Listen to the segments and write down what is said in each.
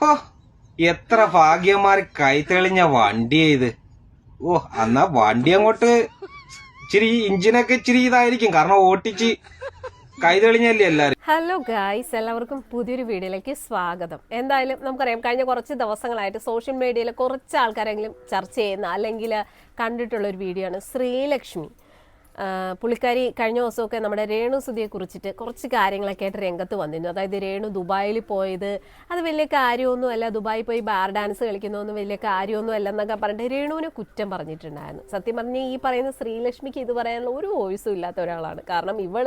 ഹോ എത്ര ഭാഗ്യന്മാര് കൈതെളിഞ്ഞ വണ്ടിയാ ഇത് ഓ എന്നാ വണ്ടി അങ്ങോട്ട് ഇച്ചിരി ഇഞ്ചിനൊക്കെ ഇച്ചിരി ഇതായിരിക്കും. കാരണം ഓട്ടിച്ച് ഹലോ ഗായ്സ് എല്ലാവർക്കും പുതിയൊരു വീഡിയോയിലേക്ക് സ്വാഗതം. എന്തായാലും നമുക്കറിയാം കഴിഞ്ഞ കുറച്ച് ദിവസങ്ങളായിട്ട് സോഷ്യൽ മീഡിയയിൽ കുറച്ച് ആൾക്കാരെങ്കിലും ചർച്ച ചെയ്യുന്ന അല്ലെങ്കിൽ കണ്ടിട്ടുള്ള ഒരു വീഡിയോ ആണ് ശ്രീലക്ഷ്മി. പുള്ളിക്കാരി കഴിഞ്ഞ ദിവസമൊക്കെ നമ്മുടെ രേണു സുധിയെ കുറിച്ചിട്ട് കുറച്ച് കാര്യങ്ങളൊക്കെ ആയിട്ട് രംഗത്ത് വന്നിരുന്നു. അതായത് രേണു ദുബായിൽ പോയത്. അത് വലിയ കാര്യമൊന്നും അല്ല ദുബായിൽ പോയി ബാർ ഡാൻസ് കളിക്കുന്നതൊന്നും വലിയ കാര്യമൊന്നും അല്ല എന്നൊക്കെ പറഞ്ഞിട്ട് രേണുവിനെ കുറ്റം പറഞ്ഞിട്ടുണ്ടായിരുന്നു. സത്യം പറഞ്ഞാൽ ഈ പറയുന്ന ശ്രീലക്ഷ്മിക്ക് ഇത് പറയാനുള്ള ഒരു വോയിസും ഇല്ലാത്ത ഒരാളാണ്. കാരണം ഇവൾ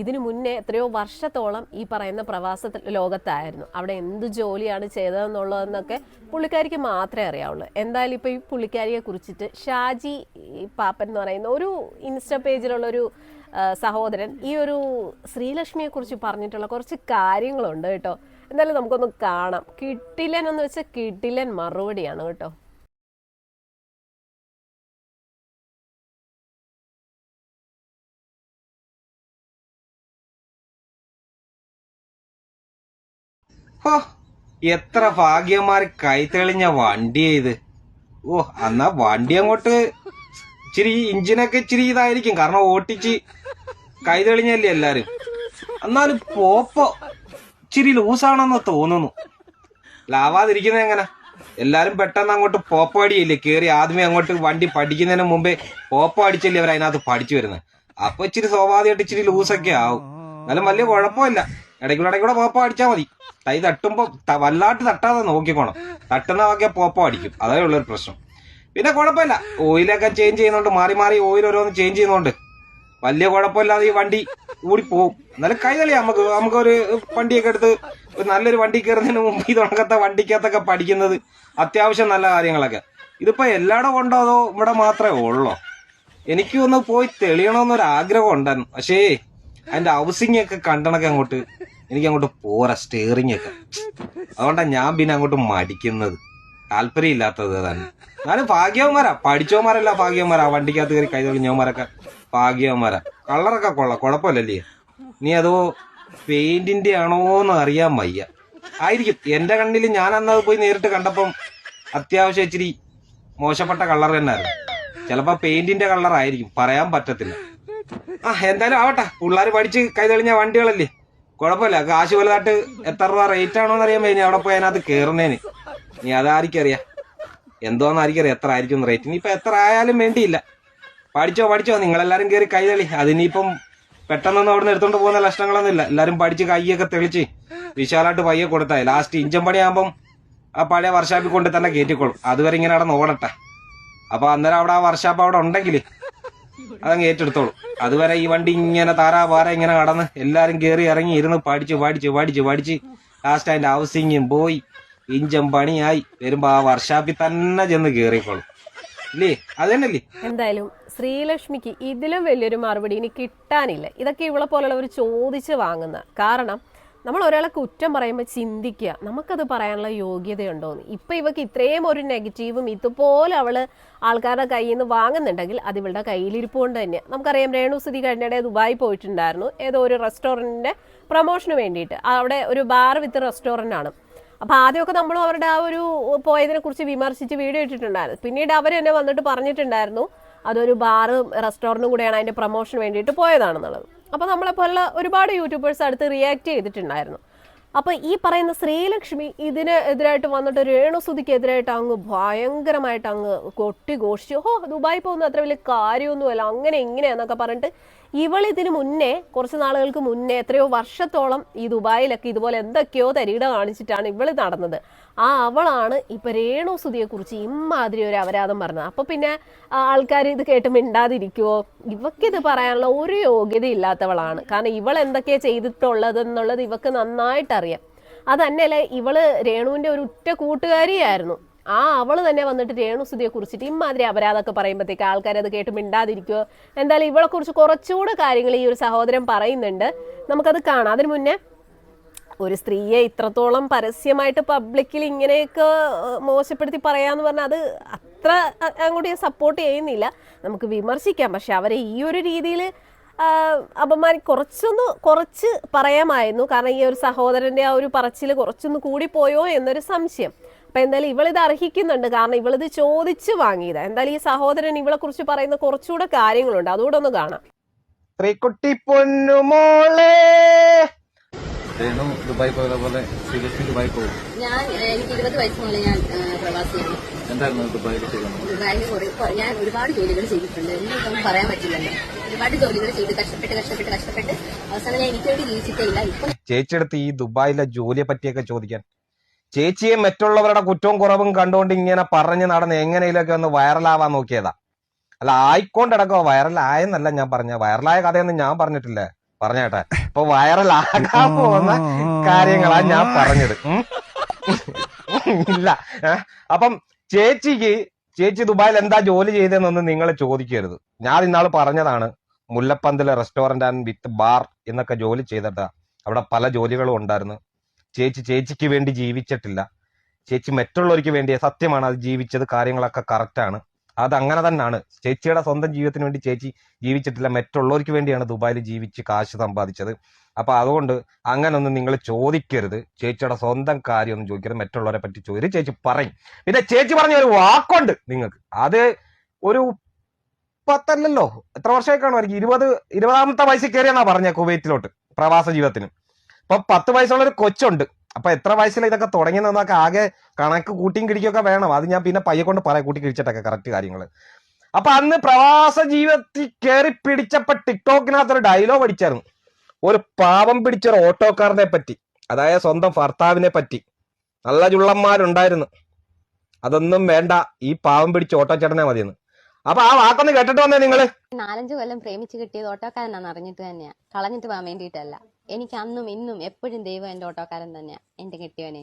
ഇതിനു മുന്നേ എത്രയോ വർഷത്തോളം ഈ പറയുന്ന പ്രവാസ ലോകത്തായിരുന്നു. അവിടെ എന്ത് ജോലിയാണ് ചെയ്തതെന്നുള്ളതെന്നൊക്കെ പുള്ളിക്കാരിക്ക് മാത്രമേ അറിയാവുള്ളൂ. എന്തായാലും ഇപ്പോൾ ഈ പുള്ളിക്കാരിയെ കുറിച്ചിട്ട് ഷാജി പാപ്പൻ എന്ന് പറയുന്ന ഒരു ഇൻസ്റ്റ പേജിലുള്ള ഒരു സഹോദരൻ ഈ ഒരു ശ്രീലക്ഷ്മിയെ കുറിച്ച് പറഞ്ഞിട്ടുള്ള കുറച്ച് കാര്യങ്ങളുണ്ട് കേട്ടോ. എന്തായാലും നമുക്കൊന്ന് കാണാം. കിട്ടില്ലൻ എന്ന് വെച്ചാൽ കിട്ടില്ലൻ മറുപടിയാണ് കേട്ടോ. ഹോ എത്ര ഭാഗ്യന്മാർ കൈതെളിഞ്ഞ വണ്ടിയാ ഇത് ഓ എന്നാ വണ്ടി അങ്ങോട്ട് ഇച്ചിരി ഇഞ്ചിനൊക്കെ ഇച്ചിരി ഇതായിരിക്കും. കാരണം ഓട്ടിച്ച് കൈതെളിഞ്ഞല്ലേ എല്ലാരും. എന്നാലും പോപ്പോ ഇച്ചിരി ലൂസാണെന്ന് തോന്നുന്നു. ലാവാതിരിക്കുന്നത് എങ്ങനെ? എല്ലാരും പെട്ടെന്ന് അങ്ങോട്ട് പോപ്പോ അടിയില്ലേ കേറി. ആദ്യമേ അങ്ങോട്ട് വണ്ടി പഠിക്കുന്നതിന് മുമ്പേ പോപ്പോ അടിച്ചല്ലേ അവർ അതിനകത്ത് പഠിച്ചു വരുന്നത്. അപ്പൊ ഇച്ചിരി സ്വാഭാവികമായിട്ട് ഇച്ചിരി ലൂസൊക്കെ ആവും. എന്നാലും വലിയ കുഴപ്പമില്ല. ഇടയ്ക്കൂടെ ഇടയ്ക്കൂടെ പോപ്പോ അടിച്ചാൽ മതി. തൈ തട്ടുമ്പോ വല്ലാട്ട് തട്ടാതെ നോക്കിക്കോണം. തട്ടുന്ന വകെ പോപ്പോ അടിക്കും. അതേ ഉള്ളൊരു പ്രശ്നം. പിന്നെ കുഴപ്പമില്ല. ഓയിലൊക്കെ ചേഞ്ച് ചെയ്യുന്നുണ്ട് മാറി മാറി ഓയിൽ ഓരോന്ന് ചേഞ്ച് ചെയ്യുന്നുണ്ട് വലിയ കുഴപ്പമില്ലാതെ ഈ വണ്ടി കൂടി ഓടിപ്പോവും എന്നാലും കൈതളിയാ നമുക്ക്. നമുക്കൊരു വണ്ടിയൊക്കെ എടുത്ത് ഒരു നല്ലൊരു വണ്ടി കയറുന്നതിന് മുമ്പ് ഇതുണക്കത്തെ വണ്ടിക്കകത്തൊക്കെ പഠിക്കുന്നത് അത്യാവശ്യം നല്ല കാര്യങ്ങളൊക്കെ. ഇതിപ്പോ എല്ലായിടം ഉണ്ടോ അതോ ഇവിടെ മാത്രമേ ഉള്ളോ? എനിക്ക് ഒന്ന് പോയി തെളിയണമെന്നൊരു ആഗ്രഹം ഉണ്ടായിരുന്നു പക്ഷേ അതിന്റെ ഹൗസിംഗ് ഒക്കെ കണ്ടണൊക്കെ അങ്ങോട്ട് എനിക്ക് അങ്ങോട്ട് പോരാ സ്റ്റിയറിംഗ് ഒക്കെ. അതുകൊണ്ടാണ് ഞാൻ പിന്നെ അങ്ങോട്ട് മടിക്കുന്നത്. താല്പര്യം ഇല്ലാത്തത് തന്നെ എന്നാലും ഭാഗ്യവന്മാരാ. പഠിച്ചവന്മാരല്ല ഭാഗ്യവന്മാരാ. വണ്ടിക്കകത്ത് കയറി കൈ തെളിഞ്ഞവന്മാരൊക്കെ ഭാഗ്യവന്മാരാ. കളറൊക്കെ കൊള്ളാം കുഴപ്പമില്ലല്ലേ? നീ അതോ പെയിന്റിന്റെ ആണോന്ന് അറിയാൻ വയ്യ. ആയിരിക്കും. എന്റെ കണ്ണിൽ ഞാൻ അന്നത് പോയി നേരിട്ട് കണ്ടപ്പം അത്യാവശ്യം ഇച്ചിരി മോശപ്പെട്ട കളർ തന്നെയായിരുന്നു ചിലപ്പോ പെയിന്റിന്റെ കളർ ആയിരിക്കും പറയാൻ പറ്റത്തില്ല. ആ എന്തായാലും ആവട്ടെ. പിള്ളേർ പഠിച്ച് കൈതെളിഞ്ഞ വണ്ടികളല്ലേ? കുഴപ്പമില്ല. കാശ് വലുതായിട്ട് എത്ര രൂപ റേറ്റ് ആണോന്ന് അറിയാൻ കഴിഞ്ഞ അവിടെ പോയി അതിനകത്ത് കയറുന്നേന് നീ അതായിരിക്കറിയാ എന്തോന്ന് ആയിരിക്കറിയാം എത്ര ആയിരിക്കും റേറ്റ് ഇനിയിപ്പോ എത്ര ആയാലും വേണ്ടിയില്ല. പഠിച്ചോ പഠിച്ചോ. നിങ്ങളെല്ലാരും കയറി കൈതളി അതിനിപ്പം പെട്ടെന്നൊന്നും അവിടെ നിന്ന് എടുത്തോണ്ട് പോകുന്ന ലക്ഷണങ്ങളൊന്നും ഇല്ല. എല്ലാരും പഠിച്ച് കൈയൊക്കെ തെളിച്ച് വിശാലായിട്ട് പയ്യെ കൊടുത്താൽ ലാസ്റ്റ് ഇഞ്ചൻ പണിയാകുമ്പം ആ പഴയ വർഷാപ്പിൽ കൊണ്ട് തന്നെ കയറ്റിക്കോളും അതുവരെ ഇങ്ങനെ അവിടെ നോടട്ടെ അപ്പൊ അന്നേരം അവിടെ ആ വർഷാപ്പ് അവിടെ ഉണ്ടെങ്കിൽ അതങ്ങ് ഏറ്റെടുത്തോളൂ. അതുവരെ ഈ വണ്ടി ഇങ്ങനെ താരാ പാര ഇങ്ങനെ കടന്ന് എല്ലാരും കേറി ഇറങ്ങി ഇരുന്ന് പഠിച്ച് പഠിച്ച് പഠിച്ച് പഠിച്ച് ലാസ്റ്റ് അതിന്റെ ഹൗസിങ്ങും പോയി. ഇഞ്ചം പണിയായി. വരുമ്പോ ആ വർഷാപ്പിൽ തന്നെ ചെന്ന് കേറിക്കോളും. എന്തായാലും ശ്രീലക്ഷ്മിക്ക് ഇതിലും വലിയൊരു മറുപടി ഇനി കിട്ടാനില്ല. ഇതൊക്കെ ഇവളെ പോലുള്ളവർ ചോദിച്ച് വാങ്ങുന്ന കാരണം നമ്മൾ ഒരാളെ കുറ്റം പറയുമ്പോൾ ചിന്തിക്കുക നമുക്കത് പറയാനുള്ള യോഗ്യതയുണ്ടോന്ന്. ഇപ്പൊ ഇവക്ക് ഇത്രയും ഒരു നെഗറ്റീവും ഇതുപോലെ അവൾ ആൾക്കാരുടെ കയ്യിൽ നിന്ന് വാങ്ങുന്നുണ്ടെങ്കിൽ അത് ഇവളുടെ കയ്യിലിരിപ്പ് കൊണ്ട് തന്നെ നമുക്കറിയാം രേണു സ്ഥിതി കഴിഞ്ഞിടെ ദുബായി പോയിട്ടുണ്ടായിരുന്നു. ഏതോ ഒരു റെസ്റ്റോറന്റിന്റെ പ്രൊമോഷന് വേണ്ടിയിട്ട്. അവിടെ ഒരു ബാർ വിത്ത് റെസ്റ്റോറന്റ് ആണ് അപ്പൊ ആദ്യമൊക്കെ നമ്മളും അവരുടെ ആ ഒരു പോയതിനെ കുറിച്ച് വിമർശിച്ച് വീഡിയോ ഇട്ടിട്ടുണ്ടായിരുന്നു. പിന്നീട് അവർ തന്നെ വന്നിട്ട് പറഞ്ഞിട്ടുണ്ടായിരുന്നു അതൊരു ബാറും റെസ്റ്റോറന്റും കൂടെയാണ് അതിന്റെ പ്രൊമോഷൻ വേണ്ടിയിട്ട് പോയതാണെന്നുള്ളത്. അപ്പോൾ നമ്മളെ പോലുള്ള ഒരുപാട് യൂട്യൂബേഴ്സ് അടുത്ത് റിയാക്ട് ചെയ്തിട്ടുണ്ടായിരുന്നു. അപ്പോൾ ഈ പറയുന്ന ശ്രീലക്ഷ്മി ഇതിന് എതിരായിട്ട് വന്നിട്ട് രേണുസുതിക്ക് എതിരായിട്ട് അങ്ങ് ഭയങ്കരമായിട്ട് അങ്ങ് കൊട്ടി ഘോഷിച്ചു. ഹോ ദുബായി പോകുന്ന അത്ര വലിയ കാര്യമൊന്നുമല്ല അങ്ങനെ ഇങ്ങനെ എന്നൊക്കെ പറഞ്ഞിട്ട് ഇവൾ ഇതിന് മുന്നേ കുറച്ച് നാളുകൾക്ക് മുന്നേ എത്രയോ വർഷത്തോളം ഈ ദുബായിലൊക്കെ ഇതുപോലെ എന്തൊക്കെയോ തരീട കാണിച്ചിട്ടാണ് ഇവൾ നടന്നത്. ആ അവളാണ് ഇപ്പൊ രേണുസുതിയെ കുറിച്ച് ഇമ്മാതിരി ഒരു അപരാധം പറഞ്ഞത്. അപ്പൊ പിന്നെ ആൾക്കാർ ഇത് കേട്ട് മിണ്ടാതിരിക്കുവോ? ഇവക്കിത് പറയാനുള്ള ഒരു യോഗ്യത ഇല്ലാത്തവളാണ് കാരണം ഇവൾ എന്തൊക്കെയാ ചെയ്തിട്ടുള്ളത് എന്നുള്ളത് ഇവക്ക് നന്നായിട്ട് അറിയാം അതന്നെയല്ലേ ഇവൾ രേണുവിന്റെ ഒരു ഉറ്റ കൂട്ടുകാരിയായിരുന്നു. ആ അവൾ തന്നെ വന്നിട്ട് രേണുസുതിയെ കുറിച്ചിട്ട് ഇമ്മാതിരി അപരാധമൊക്കെ പറയുമ്പോഴത്തേക്ക് ആൾക്കാരത് കേട്ട് മിണ്ടാതിരിക്കുവോ? എന്തായാലും ഇവളെ കുറിച്ച് കുറച്ചുകൂടെ കാര്യങ്ങൾ ഈ ഒരു സഹോദരൻ പറയുന്നുണ്ട്. നമുക്കത് കാണാം. അതിന് മുന്നേ ഒരു സ്ത്രീയെ ഇത്രത്തോളം പരസ്യമായിട്ട് പബ്ലിക്കിൽ ഇങ്ങനെയൊക്കെ മോശപ്പെടുത്തി പറയാന്ന് പറഞ്ഞാൽ അത് അത്ര അങ്ങോട്ട് സപ്പോർട്ട് ചെയ്യുന്നില്ല. നമുക്ക് വിമർശിക്കാം. പക്ഷെ അവരെ ഈ ഒരു രീതിയിൽ അപമാനി കുറച്ചൊന്ന് കുറച്ച് പറയാമായിരുന്നു. കാരണം ഈ ഒരു സഹോദരന്റെ ആ ഒരു പറച്ചിൽ കുറച്ചൊന്ന് കൂടി പോയോ എന്നൊരു സംശയം. അപ്പൊ എന്തായാലും ഇവളിത് അർഹിക്കുന്നുണ്ട്. കാരണം ഇവളിത് ചോദിച്ചു വാങ്ങിയത്. എന്തായാലും ഈ സഹോദരൻ ഇവളെ കുറിച്ച് പറയുന്ന കുറച്ചുകൂടെ കാര്യങ്ങളുണ്ട്. അതുകൂടെ ഒന്ന് കാണാം. ശ്രീകുട്ടി പൊന്നുമോളെ ദുബായ് പോയ പോലെ ദുബായ് പോകും ഞാൻ എനിക്ക് ഇരുപത് വയസ്സ് മുതൽ ഞാൻ പ്രവാസിയാണ്. എന്തായിരുന്നു ദുബായിൽ ദുബായിൽ ഞാൻ ഒരുപാട് ജോലികൾ ചെയ്തിട്ടുണ്ട്. എനിക്കൊന്നും പറയാൻ പറ്റില്ലല്ലോ. ഒരുപാട് ജോലികൾ ചെയ്ത്. കഷ്ടപ്പെട്ട് കഷ്ടപ്പെട്ട് കഷ്ടപ്പെട്ട് അവസാനം ഞാൻ എനിക്ക് വേണ്ടി ജീവിച്ചിട്ടേ ഇല്ല. ഇപ്പൊ ചേച്ചിയെടുത്ത് ഈ ദുബായിലെ ജോലിയെ പറ്റിയൊക്കെ ചോദിക്കാൻ ചേച്ചിയെ മറ്റുള്ളവരുടെ കുറ്റവും കുറവും കണ്ടുകൊണ്ട് ഇങ്ങനെ പറഞ്ഞ് നടന്ന് എങ്ങനെയൊക്കെ ഒന്ന് വൈറലാവാൻ നോക്കിയതാ. അല്ല ആയിക്കൊണ്ടിടക്കോ വൈറലായെന്നല്ല ഞാൻ പറഞ്ഞ വൈറലായ കഥയൊന്നും ഞാൻ പറഞ്ഞിട്ടില്ല. പറഞ്ഞേട്ടെ ഇപ്പൊ വൈറലാകാൻ പോകുന്ന കാര്യങ്ങളാ ഞാൻ പറഞ്ഞത്. ഇല്ല. അപ്പം ചേച്ചിക്ക് ചേച്ചി ദുബായിൽ എന്താ ജോലി ചെയ്തതെന്നൊന്നും നിങ്ങൾ ചോദിക്കരുത്. ഞാൻ ഇന്നാൾ പറഞ്ഞതാണ് Mullappanthal restaurant and with bar എന്നൊക്കെ ജോലി ചെയ്തിട്ടാ അവിടെ പല ജോലികളും ഉണ്ടായിരുന്നു. ചേച്ചി ചേച്ചിക്ക് വേണ്ടി ജീവിച്ചിട്ടില്ല. ചേച്ചി മറ്റുള്ളവർക്ക് വേണ്ടി സത്യമാണ് അത് ജീവിച്ചത് കാര്യങ്ങളൊക്കെ കറക്റ്റാണ് അത് അങ്ങനെ തന്നെയാണ് ചേച്ചിയുടെ സ്വന്തം ജീവിതത്തിന് വേണ്ടി ചേച്ചി ജീവിച്ചിട്ടില്ല. മറ്റുള്ളവർക്ക് വേണ്ടിയാണ് ദുബായിൽ ജീവിച്ച് കാശ് സമ്പാദിച്ചത്. അപ്പൊ അതുകൊണ്ട് അങ്ങനൊന്നും നിങ്ങൾ ചോദിക്കരുത്. ചേച്ചിയുടെ സ്വന്തം കാര്യമൊന്നും ചോദിക്കരുത്. മറ്റുള്ളവരെ പറ്റി ചോദിച്ചു ചേച്ചി പറയും. പിന്നെ ചേച്ചി പറഞ്ഞ ഒരു വാക്കുണ്ട് നിങ്ങൾക്ക്. അത് ഒരു പത്തല്ലല്ലോ? എത്ര വർഷമായിക്കാണോ കാണുമായിരിക്കും? ഇരുപത് ഇരുപതാമത്തെ വയസ്സിൽ കയറിയെന്നാ പറഞ്ഞ കുവൈറ്റിലോട്ട്. പ്രവാസ ജീവിതത്തിന്. ഇപ്പൊ പത്ത് വയസ്സുള്ള ഒരു കൊച്ചുണ്ട്. അപ്പൊ എത്ര വയസ്സിൽ ഇതൊക്കെ തുടങ്ങിയെന്നൊക്കെ ആകെ കണക്ക് കൂട്ടിയും കിടിക്കൊക്കെ വേണം. അത് ഞാൻ പിന്നെ പയ്യെ കൊണ്ട് പറയാം കൂട്ടി കിഴിച്ചിട്ടൊക്കെ കറക്റ്റ് കാര്യങ്ങൾ അപ്പൊ അന്ന് പ്രവാസ ജീവിതത്തിൽ കയറി പിടിച്ചപ്പോ ടിക്ടോക്കിനകത്ത് ഒരു ഡയലോഗ് അടിച്ചായിരുന്നു. ഒരു പാവം പിടിച്ച ഒരു ഓട്ടോക്കാരനെ പറ്റി അതായത് സ്വന്തം ഭർത്താവിനെ പറ്റി. നല്ല ചുള്ളന്മാരുണ്ടായിരുന്നു. അതൊന്നും വേണ്ട ഈ പാവം പിടിച്ച ഓട്ടോ ചേട്ടനെ മതിയെന്ന്. അപ്പൊ ആ വാക്കൊന്ന് കേട്ടിട്ട് വന്നേ നിങ്ങൾ. നാലഞ്ചു കൊല്ലം പ്രേമിച്ച് കിട്ടിയത് ഓട്ടോക്കാരനാന്ന് അറിഞ്ഞിട്ട് തന്നെയാ. കളഞ്ഞിട്ട് പോകാൻ വേണ്ടിയിട്ടല്ല. എനിക്ക് അന്നും ഇന്നും എപ്പോഴും ദൈവം എന്റെ ഓട്ടോക്കാരൻ തന്നെയാ എന്റെ കെട്ടിയവനെ.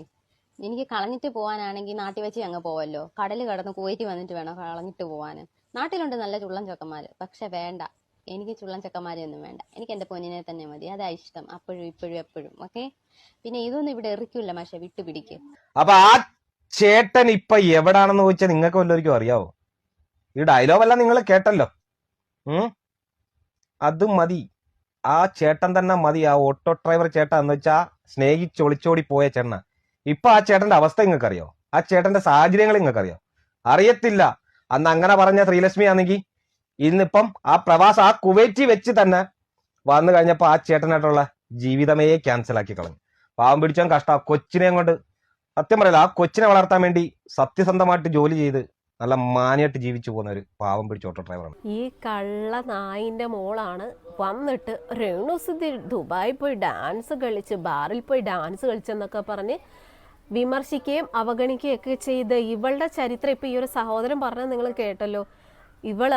എനിക്ക് കളഞ്ഞിട്ട് പോകാനാണെങ്കിൽ നാട്ടിൽ വെച്ച് അങ്ങ് പോവല്ലോ. കടൽ കടന്ന് കുവൈറ്റ് വന്നിട്ട് വേണം കളഞ്ഞിട്ട് പോവാന് നാട്ടിലുണ്ട് നല്ല ചുള്ളൻ ചക്കന്മാർ പക്ഷെ വേണ്ട. എനിക്ക് ചുള്ളൻ ചക്കന്മാരെയൊന്നും വേണ്ട. എനിക്ക് എന്റെ പൊന്നിനെ തന്നെ മതി. അതാ ഇഷ്ടം. അപ്പോഴും ഇപ്പോഴും എപ്പോഴും. ഓക്കെ? പിന്നെ ഇതൊന്നും ഇവിടെ എറിക്കില്ല പക്ഷെ വിട്ടുപിടിക്ക്. അപ്പൊ ആ ചേട്ടൻ ഇപ്പൊ എവിടാണെന്ന് ചോദിച്ചാൽ നിങ്ങൾക്ക് വല്ലവർക്കും അറിയാവോ? ഈ ഡയലോഗ് അല്ല നിങ്ങൾ കേട്ടല്ലോ. അത് മതി. ആ ചേട്ടൻ തന്നെ മതി ആ ഓട്ടോ ഡ്രൈവർ ചേട്ടൻ എന്ന് വെച്ചാൽ സ്നേഹിച്ച് ഒളിച്ചോടി പോയ ചേട്ടന. ഇപ്പൊ ആ ചേട്ടന്റെ അവസ്ഥ നിങ്ങൾക്കറിയോ? ആ ചേട്ടന്റെ സാഹചര്യങ്ങൾ നിങ്ങൾക്കറിയോ? അറിയത്തില്ല. അന്ന് അങ്ങനെ പറഞ്ഞ ശ്രീലക്ഷ്മി ആണെങ്കിൽ ഇന്നിപ്പം ആ പ്രവാസം ആ കുവൈറ്റി വെച്ച് തന്നെ വന്നു കഴിഞ്ഞപ്പോ ആ ചേട്ടനായിട്ടുള്ള ജീവിതമേ ക്യാൻസൽ ആക്കി കളഞ്ഞു. പാവം പിടിച്ചാൽ കഷ്ടം. കൊച്ചിനെയും കൊച്ചിനെ കൊണ്ട് സത്യം പറയല്ല ആ കൊച്ചിനെ വളർത്താൻ വേണ്ടി സത്യസന്ധമായിട്ട് ജോലി ചെയ്ത് നല്ല മാനിയായിട്ട് ജീവിച്ചു പോകുന്ന ഒരു പാവം പിടിച്ച ഓട്ടോ ഡ്രൈവറാണ് ഈ കള്ള നായിന്റെ മോളാണ് വന്നിട്ട് രേണുസുദ്ധി ദുബായിൽ പോയി ഡാൻസ് കളിച്ച് ബാറിൽ പോയി ഡാൻസ് കളിച്ചെന്നൊക്കെ പറഞ്ഞ് വിമർശിക്കുകയും അവഗണിക്കുകയും ഒക്കെ ചെയ്ത് ഇവളുടെ ചരിത്രം. ഇപ്പൊ ഈ ഒരു സഹോദരൻ പറഞ്ഞത് നിങ്ങൾ കേട്ടല്ലോ. ഇവൾ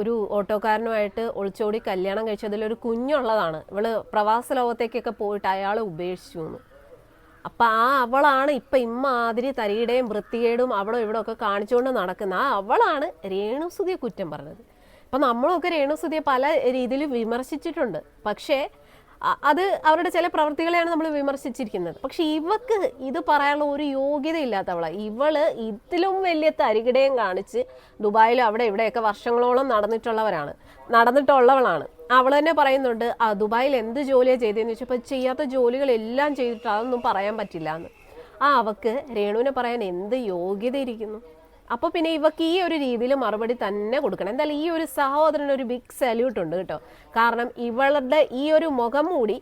ഒരു ഓട്ടോക്കാരനുമായിട്ട് ഒളിച്ചോടി കല്യാണം കഴിച്ചതിലൊരു കുഞ്ഞുള്ളതാണ്. ഇവൾ പ്രവാസ ലോകത്തേക്കൊക്കെ പോയിട്ട് അയാളെ ഉപേക്ഷിച്ചു എന്ന്. അപ്പൊ ആ അവളാണ് ഇപ്പൊ ഇമ്മാതിരി തരിയുടെയും വൃത്തികേടും അവളും ഇവിടെ ഒക്കെ കാണിച്ചുകൊണ്ട് നടക്കുന്ന ആ അവളാണ് രേണുസുതിയെ കുറ്റം പറഞ്ഞത്. അപ്പൊ നമ്മളൊക്കെ രേണുസുതിയെ പല രീതിയിൽ വിമർശിച്ചിട്ടുണ്ട്. പക്ഷേ അത് അവരുടെ ചില പ്രവൃത്തികളെയാണ് നമ്മൾ വിമർശിച്ചിരിക്കുന്നത്. പക്ഷെ ഇവക്ക് ഇത് പറയാനുള്ള ഒരു യോഗ്യത ഇല്ലാത്തവളാണ് ഇവൾ ഇതിലും വലിയ തരികിടയും കാണിച്ച് ദുബായിലും അവിടെ ഇവിടെയൊക്കെ വർഷങ്ങളോളം നടന്നിട്ടുള്ളവരാണ്. നടന്നിട്ടുള്ളവളാണ്. അവൾ തന്നെ പറയുന്നുണ്ട് ആ ദുബായിൽ എന്ത് ജോലിയാണ് ചെയ്തതെന്ന് വെച്ചപ്പോൾ ചെയ്യാത്ത ജോലികളെല്ലാം ചെയ്തിട്ട് അതൊന്നും പറയാൻ പറ്റില്ല എന്ന് ആ അവക്ക് രേണുവിനെ പറയാൻ എന്ത് യോഗ്യത ഇരിക്കുന്നു? അപ്പോൾ പിന്നെ ഇവക്ക് ഈ ഒരു രീതിയിൽ മറുപടി തന്നെ കൊടുക്കണം. എന്തായാലും ഈ ഒരു സഹോദരൻ ഒരു ബിഗ് സല്യൂട്ട് ഉണ്ട് കേട്ടോ. കാരണം ഇവളുടെ ഈ ഒരു മുഖം മൂടി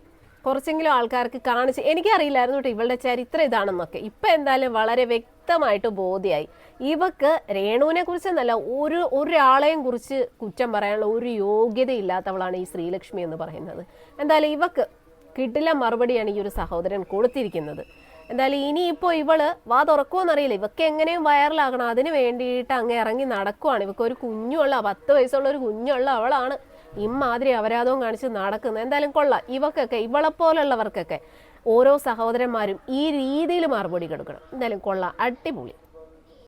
കുറച്ചെങ്കിലും ആൾക്കാർക്ക് കാണിച്ച് എനിക്കറിയില്ലായിരുന്നു കേട്ടോ ഇവളുടെ ചരിത്രം ഇതാണെന്നൊക്കെ. ഇപ്പൊ എന്തായാലും വളരെ വ്യക്തമായിട്ട് ബോധ്യായി. ഇവക്ക് രേണുവിനെ കുറിച്ചെന്നല്ല ഒരു ഒരാളെയും കുറിച്ച് കുറ്റം പറയാനുള്ള ഒരു യോഗ്യത ഇല്ലാത്തവളാണ് ഈ ശ്രീലക്ഷ്മി എന്ന് പറയുന്നത്. എന്തായാലും ഇവക്ക് കിട്ടില്ല മറുപടിയാണ് ഈ ഒരു സഹോദരൻ കൊടുത്തിരിക്കുന്നത്. എന്തായാലും ഇനിയിപ്പോൾ ഇവൾ വാ തുറക്കുമെന്നറിയില്ല ഇവക്ക് എങ്ങനെയും വൈറലാകണം. അതിന് വേണ്ടിയിട്ട് അങ്ങ് ഇറങ്ങി നടക്കുവാണ്. ഇവക്ക് ഒരു കുഞ്ഞുള്ള പത്ത് വയസ്സുള്ള ഒരു കുഞ്ഞുള്ള അവളാണ് ഇമ്മാതിരി അപരാധവും കാണിച്ച് നടക്കുന്നത്. എന്തായാലും കൊള്ളാം. ഇവക്കൊക്കെ ഇവളെ പോലുള്ളവർക്കൊക്കെ ഓരോ സഹോദരന്മാരും ഈ രീതിയിൽ മറുപടി കൊടുക്കണം. എന്തായാലും കൊള്ളാം. അടിപൊളി.